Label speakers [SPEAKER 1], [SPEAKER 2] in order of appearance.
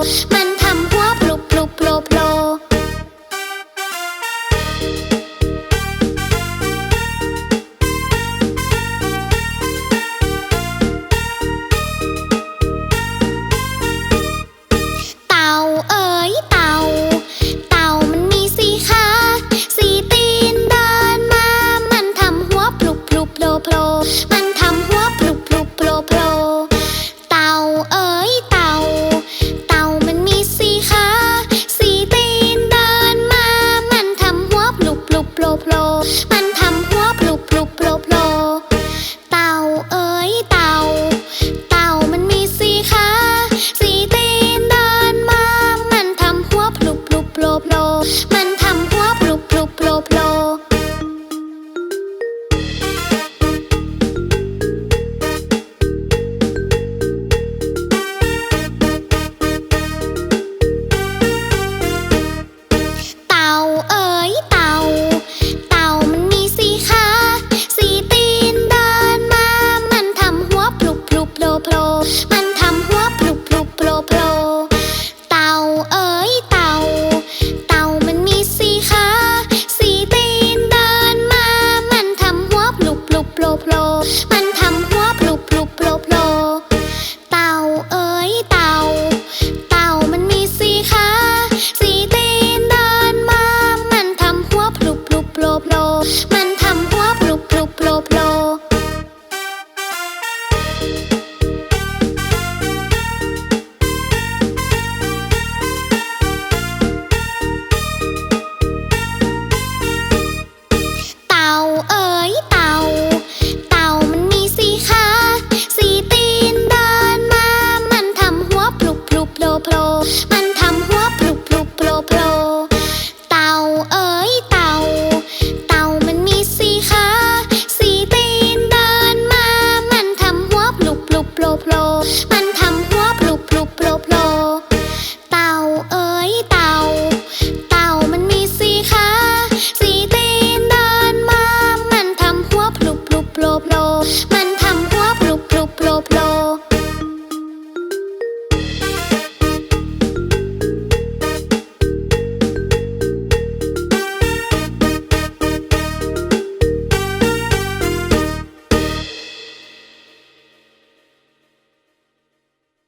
[SPEAKER 1] My เอ๋ยเต่า เต่ามันมีสีขาสีตีนเดินมา มันทำหัวพลุกพลุกโผล่โผล่มันทำหัวพลุกพลุกโผล่โผล่เต่าเอ๋ยเต่า เต่ามันมีสีขาสีตีนเดินมา มันทำหัวพลุกพลุกโผล่โผล่มัน 满堂